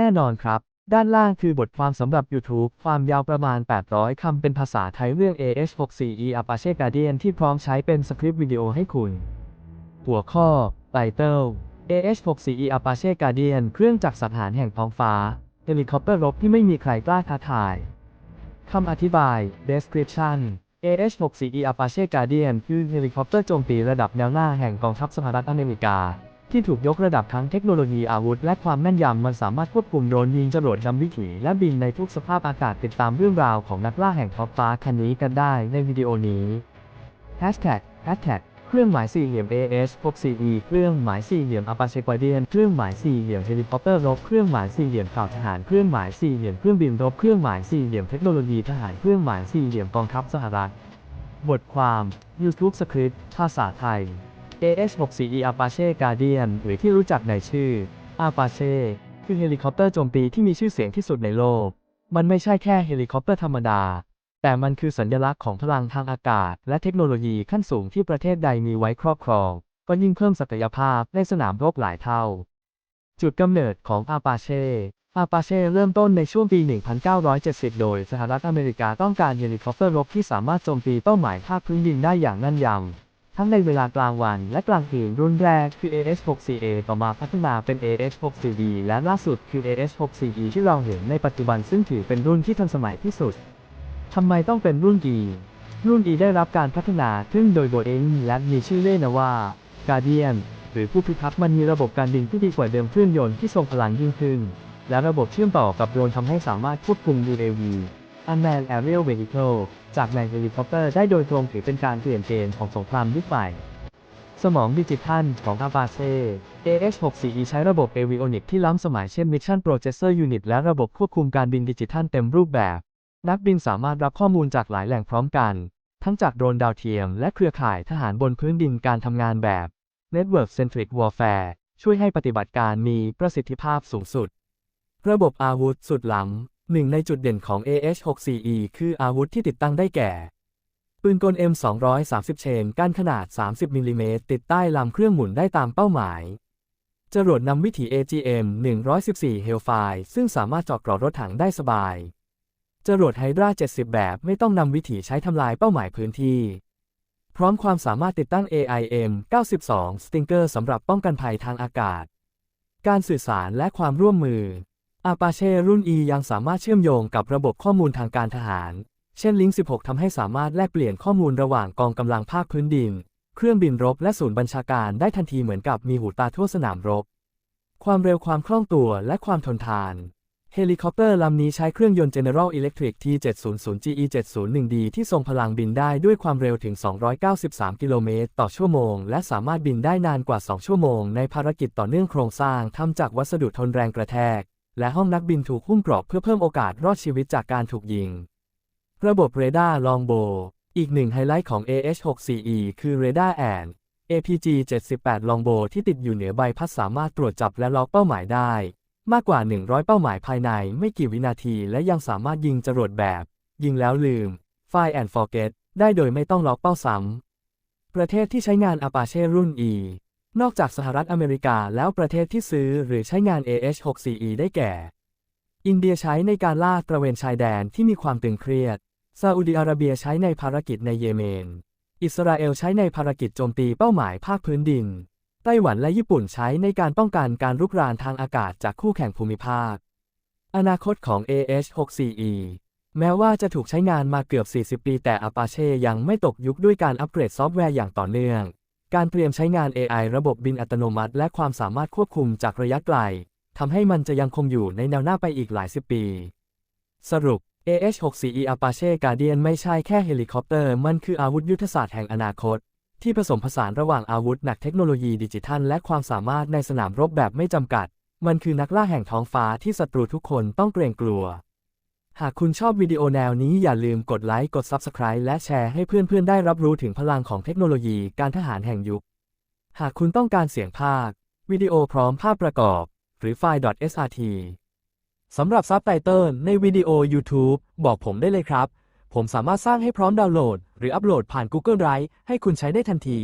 แน่นอนครับ ด้านล่างคือบทความสำหรับ YouTube ความยาวประมาณ 800 คำเป็นภาษาไทยเรื่อง AH64E Apache Guardian ที่พร้อมใช้เป็นสคริปต์วิดีโอให้คุณ หัวข้อ Title AH64E Apache Guardian เครื่องจักรสังหารแห่งท้องฟ้าเฮลิคอปเตอร์รบที่ไม่มีใครกล้าท้าทายคำอธิบาย description AH-64E Apache Guardian คือเฮลิคอปเตอร์โจมตีระดับแนวหน้าแห่งกองทัพสหรัฐอเมริกา ที่ถูกยกระดับทั้งเทคโนโลยีอาวุธ และความแม่นยำมันสามารถควบคุมโดรนยิงจรวดนำวิถีและบินในทุกสภาพอากาศติดตามเรื่องราวของนักล่าแห่งท้องฟ้าคันนี้กันได้ในวิดีโอนี้ Hashtag Hashtag เครื่องหมายสี่เหลี่ยม AH-64E เครื่องหมายสี่เหลี่ยม Apache Guardian เครื่องหมายสี่เหลี่ยมเฮลิคอปเตอร์รบ เครื่องหมายสี่เหลี่ยมข่าวทหาร เครื่องหมายสี่เหลี่ยมเครื่องบินรบ เครื่องหมายสี่เหลี่ยมเทคโนโลยีทหาร เครื่องหมายสี่เหลี่ยมกองทัพสหรัฐ บทความ YouTube Script ภาษาไทย AH-64E Apache Guardian หรือที่รู้จักในชื่อ Apache คือเฮลิคอปเตอร์โจมตีที่มีชื่อเสียงที่สุดในโลก มันไม่ใช่แค่เฮลิคอปเตอร์ธรรมดา แต่มันคือสัญลักษณ์ของพลังทางอากาศ และเทคโนโลยีขั้นสูงที่ประเทศใดมีไว้ครอบครอง ก็ยิ่งเพิ่มศักยภาพในสนามรบหลายเท่า จุดกำเนิดของ Apache Apache เริ่มต้นในช่วงปี 1970 โดยสหรัฐอเมริกาต้องการเฮลิคอปเตอร์รบที่สามารถโจมตีเป้าหมายภาคพื้นดินได้อย่างแน่นยำ ทั้งในเวลากลางวันและกลางคืนรุ่นแรกคือ AH-64A ต่อมาพัฒนาเป็น AH-64B และล่าสุดคือ AH-64E ที่เราเห็นในปัจจุบันซึ่งถือเป็นรุ่นที่ทันสมัยที่สุด ทำไมต้องเป็นรุ่น E รุ่น E ได้รับการพัฒนาขึ้นโดย Boeing และมีชื่อเล่นว่า Guardian หรือผู้พิทักษ์มันมีระบบการบินที่ดีกว่าเดิมเครื่องยนต์ที่ทรงพลังยิ่งขึ้น และระบบเชื่อมต่อกับโดรนทำให้สามารถควบคุม UAV Unmanned Aerial Vehicle จากในเฮลิคอปเตอร์ได้โดยตรงถือเป็นการเปลี่ยนเกณฑ์ของสงครามยุคใหม่ สมองดิจิทัลของ Apache AH-64E ใช้ระบบ Avionics ที่ล้ำสมัยเช่น Mission Processor Unit และระบบควบคุมการบินดิจิทัลเต็มรูปแบบ นักบินสามารถรับข้อมูลจากหลายแหล่งพร้อมกัน ทั้งจากโดรนดาวเทียม และเครือข่ายทหารบนพื้นดินการทำงานแบบ Network Centric Warfare ช่วยให้ปฏิบัติการมีประสิทธิภาพสูงสุด ระบบอาวุธสุดล้ำ หนึ่งในจุดเด่นของ AH-64E คืออาวุธที่ติดตั้งได้แก่ ปืนกล M230 เชนก้านขนาด 30มิลลิเมตรติดใต้ลำเครื่องหมุนได้ตามเป้าหมาย จรวดนำวิถี AGM 114 Hellfire ซึ่งสามารถเจาะกรอรถถังได้สบาย จรวดไฮดรา70 แบบไม่ต้องนำวิถีใช้ทำลายเป้าหมายพื้นที่ พร้อมความสามารถติดตั้ง AIM 92 Stinger สำหรับป้องกันภัยทางอากาศ การสื่อสารและความร่วมมือ Apache รุ่น E ยังสามารถเชื่อมโยงกับระบบข้อมูลทางการทหาร เช่น Link 16 ทำให้สามารถแลกเปลี่ยนข้อมูลระหว่างกองกำลังภาคพื้นดิน เครื่องบินรบและศูนย์บัญชาการได้ทันทีเหมือนกับมีหูตาทั่วสนามรบ ความเร็วความคล่องตัวและความทนทาน เฮลิคอปเตอร์ลำนี้ใช้เครื่องยนต์ General Electric T700GE 701D ที่ทรงพลังบินได้ด้วยความเร็วถึง 293 กิโลเมตรต่อชั่วโมง และสามารถบินได้นานกว่า 2 ชั่วโมง ในภารกิจต่อเนื่องโครงสร้างทำจากวัสดุทนแรงกระแทก และห้องนักบินถูกหุ้มกรอบเพื่อเพิ่มโอกาสรอดชีวิตจากการถูกยิง ระบบเรดาร์ลองโบ อีกหนึ่งไฮไลท์ของ AH-64E คือเรดาร์แอน APG 78 ลองโบที่ติดอยู่เหนือใบพัดสามารถตรวจจับและล็อกเป้าหมายได้ มากกว่า 100 เป้าหมายภายในไม่กี่วินาทีและยังสามารถยิงจรวดแบบ ยิงแล้วลืม Fire and Forget ได้โดยไม่ต้องล็อกเป้าซ้ำประเทศที่ใช้งาน Apache รุ่น E นอกจากสหรัฐอเมริกาแล้วประเทศที่ซื้อหรือใช้งาน AH-64E ได้แก่ อินเดียใช้ในการลาดตระเวนชายแดนที่มีความตึงเครียด ซาอุดิอาระเบียใช้ในภารกิจในเยเมน อิสราเอลใช้ในภารกิจโจมตีเป้าหมายภาคพื้นดิน ไต้หวันและญี่ปุ่นใช้ในการป้องกันการรุกรานทางอากาศจากคู่แข่งภูมิภาค อนาคตของ AH-64E แม้ว่าจะถูกใช้งานมาเกือบ 40 ปีแต่ Apache ยังไม่ตกยุคด้วยการอัปเกรดซอฟต์แวร์อย่างต่อเนื่อง การเตรียมใช้งาน AI ระบบบินอัตโนมัติ และความสามารถควบคุมจากระยะไกลทำให้มันจะยังคงอยู่ในแนวหน้าไปอีกหลายสิบปี สรุป AH-64E Apache Guardian ไม่ใช่แค่เฮลิคอปเตอร์ มันคืออาวุธยุทธศาสตร์แห่งอนาคต ที่ผสมผสานระหว่างอาวุธหนักเทคโนโลยีดิจิทัล และความสามารถในสนามรบแบบไม่จำกัด มันคือนักล่าแห่งท้องฟ้าที่ศัตรูทุกคนต้องเกรงกลัว หากคุณชอบวิดีโอแนวนี้อย่าลืมกดไลค์ กด Subscribe และแชร์ให้เพื่อนๆ ได้รับรู้ถึงพลังของเทคโนโลยีการทหารแห่งยุค หากคุณต้องการเสียงภาค วิดีโอพร้อมภาพประกอบ หรือไฟล์ .srt สำหรับซับไตเติลในวิดีโอ YouTube บอกผมได้เลยครับ ผมสามารถสร้างให้พร้อมดาวน์โหลด หรืออัปโหลดผ่าน Google Drive ให้คุณใช้ได้ทันที